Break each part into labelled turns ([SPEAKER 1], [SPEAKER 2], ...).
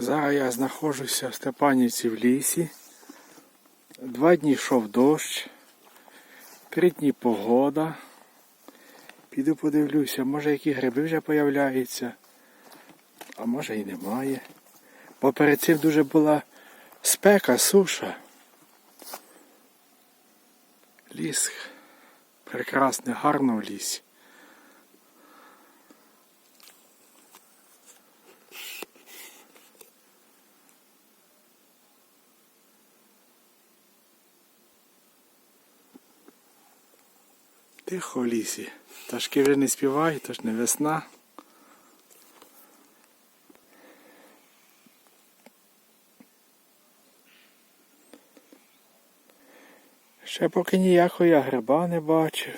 [SPEAKER 1] Зараз я знаходжуся в Степанівці в лісі. Два дні йшов дощ, три дні погода. Піду подивлюся, може які гриби вже появляються, а може і немає. Бо перед цим дуже була спека, суша. Ліс прекрасний, гарно в лісі. Тихо в лісі. Пташки вже не співають, тож не весна. Ще поки ніякого я гриба не бачив.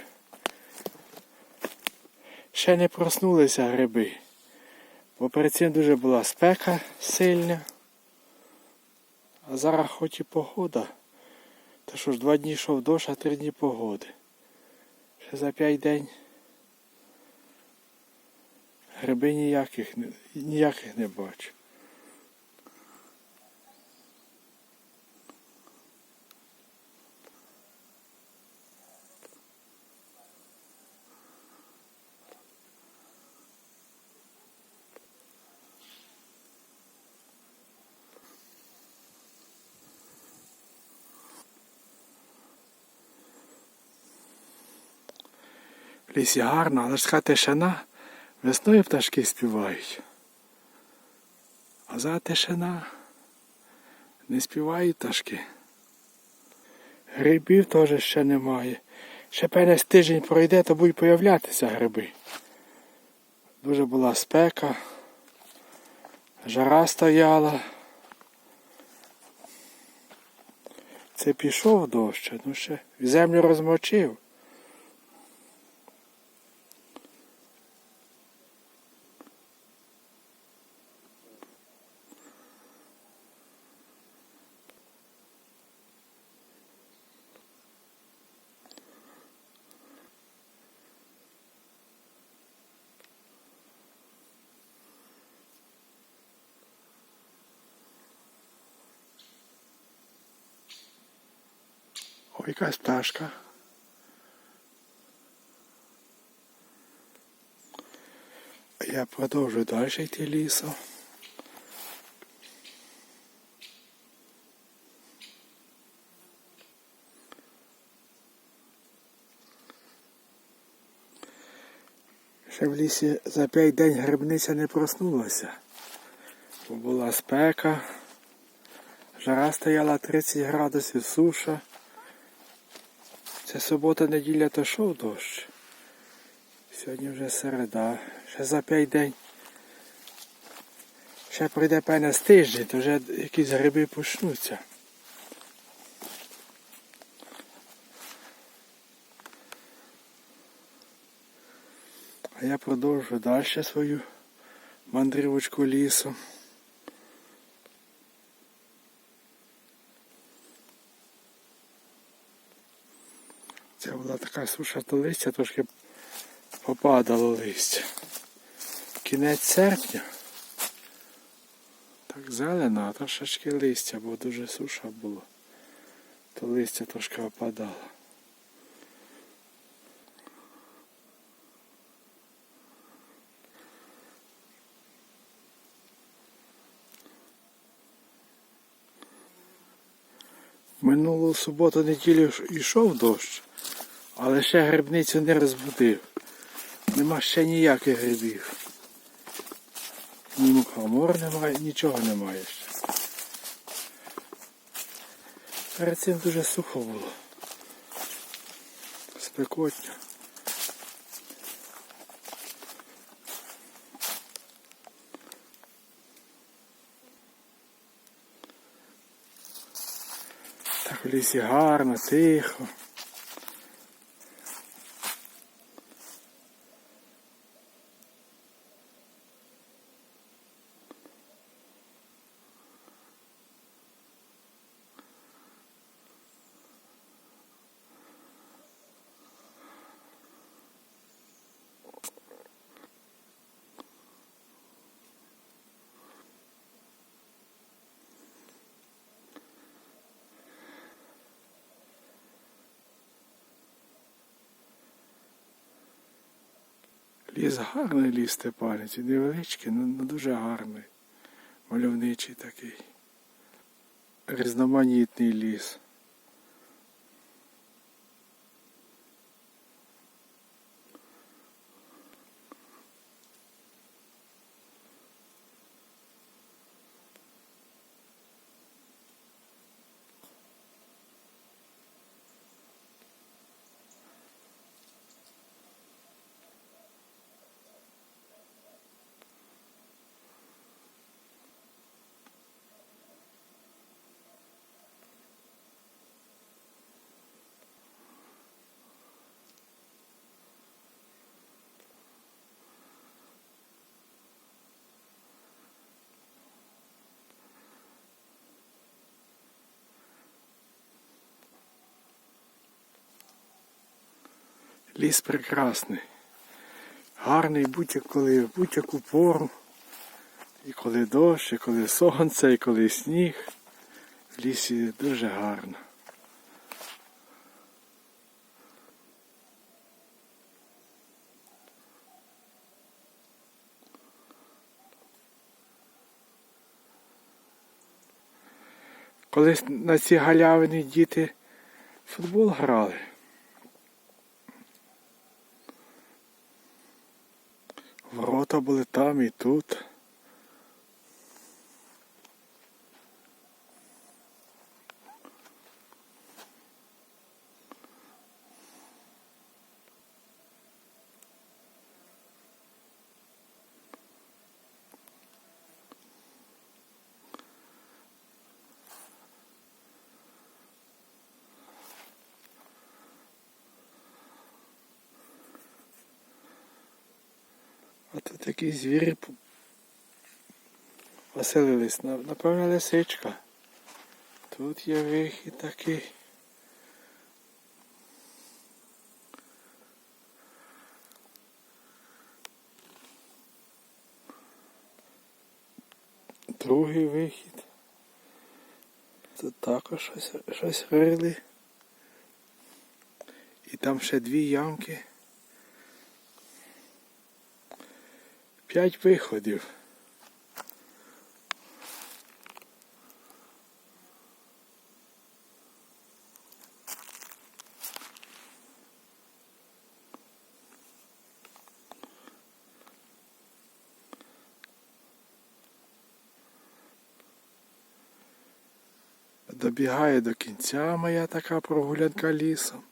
[SPEAKER 1] Ще не проснулися гриби. Бо перед цим дуже була спека сильна. А зараз хоч і погода. Та що ж, два дні йшов дощ, а три дні погоди. За п'ять день гриби ніяких, ніяких не бачу. В лісі гарно, але ж така тишина. Весною пташки співають. А за тишина не співають пташки. Грибів теж ще немає. Ще певне тиждень пройде, то будуть появлятися гриби. Дуже була спека, жара стояла. Це пішов дощ, ну ще землю розмочив. Якась пташка. Я продовжую далі йти лісом. Ще в лісі за п'ять день грибниця не проснулася. Бо була спека, жара стояла 30 градусів суша. Це субота, неділя, то шов дощ. Сьогодні вже середа. Ще за п'ять день. Ще пройде певне з тиждень, то вже якісь гриби почнуться. А я продовжую далі свою мандрівочку лісом. Це була така суша то листя, трошки попадало листя. Кінець серпня. Так зелено, а трошечки листя, бо дуже суша було. То листя трошки опадало. Минулу суботу неділю йшов дощ, але ще грибницю не розбудив. Нема ще ніяких грибів. Ні мухомор немає, нічого немає ще. Перед цим дуже сухо було. Спекотно. Так в лісі гарно, Ліс гарний ліс Степанець, невеличкий, але дуже гарний. Мальовничий такий. Різноманітний ліс. Ліс прекрасний. Гарний будь-коли, будь-яку пору. І коли дощ, і коли сонце, і коли сніг. В лісі дуже гарно. Колись на ці галявини діти футбол грали. Ворота були там і тут. А тут якісь звірі поселились. Напевно, лисичка. Тут є вихід такий. Другий вихід. Тут також щось, щось рили. І там ще дві ямки. П'ять виходів. Добігає до кінця моя така прогулянка лісом.